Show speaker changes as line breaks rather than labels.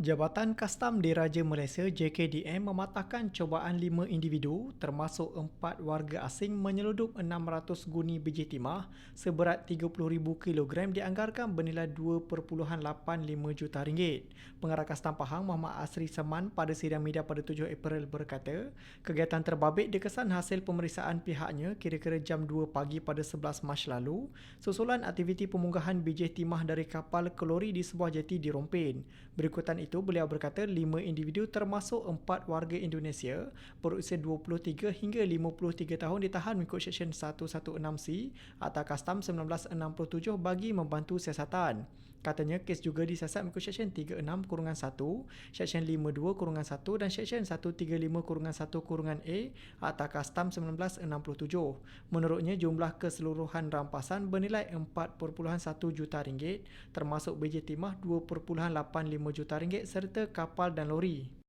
Jabatan Kastam Diraja Malaysia JKDM mematahkan cubaan lima individu termasuk empat warga asing menyeludup 600 guni biji timah seberat 30,000 kg dianggarkan bernilai 2.85 juta ringgit. Pengarah Kastam Pahang Muhammad Asri Seman pada sidang media pada 7 April berkata, kegiatan terbabit dikesan hasil pemeriksaan pihaknya kira-kira jam 2 pagi pada 11 Mac lalu susulan aktiviti pemunggahan biji timah dari kapal kelori di sebuah jeti di Rompin. Berikutan itu, itu beliau berkata lima individu termasuk empat warga Indonesia berusia 23 hingga 53 tahun ditahan mengikut Seksyen 116C Akta Kastam 1967 bagi membantu siasatan. Katanya kes juga disiasat mengikut Seksyen 36 kurungan 1, Seksyen 52 kurungan 1 dan Seksyen 135 kurungan 1 kurungan A Akta Kastam 1967. Menurutnya jumlah keseluruhan rampasan bernilai 4.1 juta ringgit termasuk biji timah 2.85 juta ringgit serta kapal dan lori.